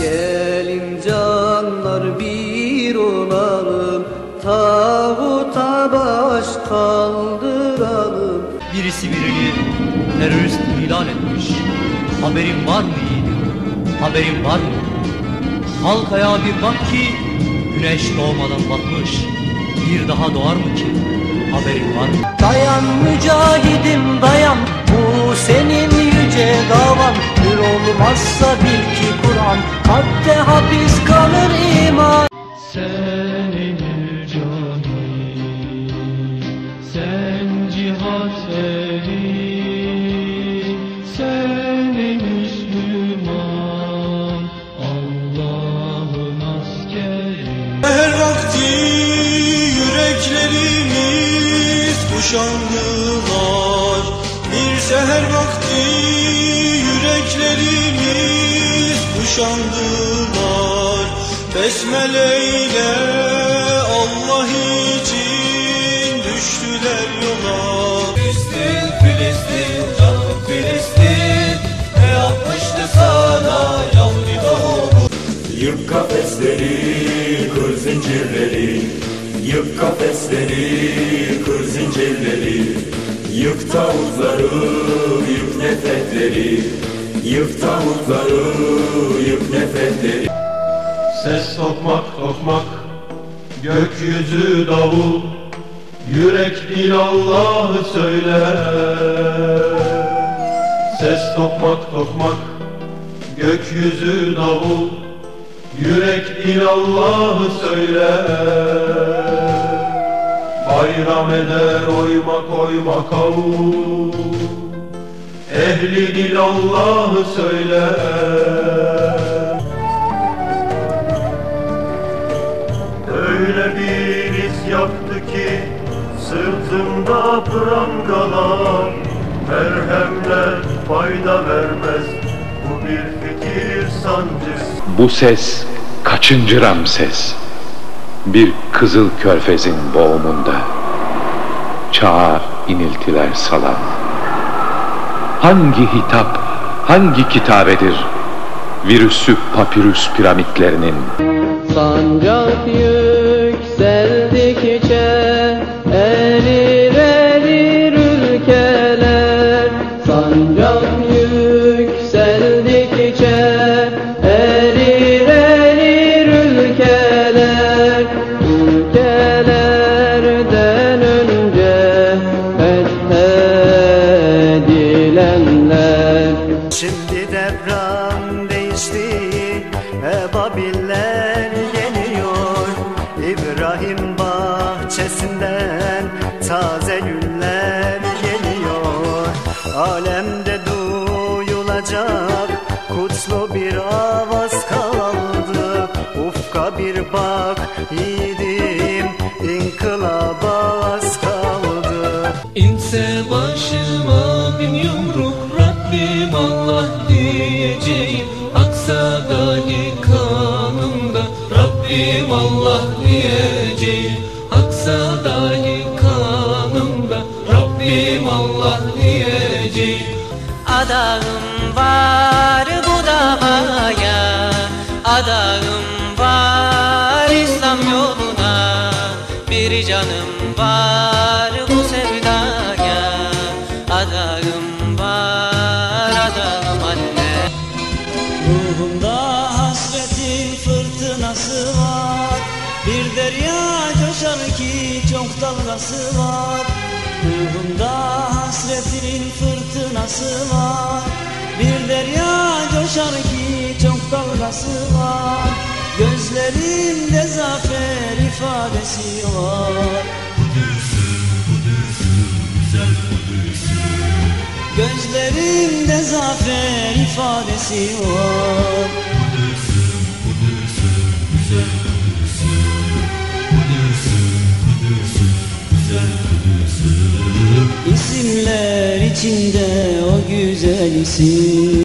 Gelin canlar bir olalım Tağuta baş kaldıralım Birisi birini terörist ilan etmiş. Haberin var mı yiğidim? Haberin var mı? Halk ayağa bir bak ki güneş doğmadan batmış. Bir daha doğar mı ki? Haberin var mı? Dayan mücahidim dayan Bu senin yüce davan Hür olmazsa bil ki Kur'an Kalpte hapis kalır iman. Senin cani Sen cihat eri Sen Müslüman Allah'ın askeri. Her vakti yüreklerimiz kuşandılar Bir seher vakti yüreklerimiz kuşandılar Besmeleyle Allah için düştüler yola. Filistin, Filistin, canım Filistin. Ne yapmıştı sana Yahudi doğumu Yık kafesleri, kır zincirleri. Yık kafesleri, kır zincirleri. Yık tavukları, yık nefretleri Yık tavukları, yık nefretleri Ses tokmak tokmak Gökyüzü davul. Yürek dil Allah'ı söyler Ses tokmak tokmak Gökyüzü davul. Yürek dil Allah'ı söyler Bayram eder oymak oymak avul Ehli dil Allah'ı söyler Öyle bir iz yaktı ki sırtımda prangalar Merhemler fayda vermez. Bu bir fikir sancısı. Bu ses kaçıncı Ramses? Bir kızıl körfezin boğumunda Çağa iniltiler salan Hangi hitap, hangi kitabedir? Virüsü papirüs piramitlerinin. Sancak Şimdi devran değişti. Ebabiller geliyor İbrahim bahçesinden Taze güller geliyor. Alemde duyulacak Kutlu bir avaz kaldı. Ufka bir bak yiğidim İnkılaba az kaldı. İnse başıma bin yumruk Rabbim Allah diyeceğim Aksa dahi kanımda. Rabbim Allah diyeceğim Aksa dahi kanımda. Rabbim Allah diyeceğim. Adağım var bu davaya Adağım var İslam yoluna. Bir canım var Ruhumda hasretin fırtınası var. Bir derya coşar ki çok dalgası var. Ruhumda hasretin fırtınası var. Bir derya coşar ki çok dalgası var. Gözlerimde zafer ifadesi var Gözlerimde zafer ifadesi var. İsimler içinde o güzel isim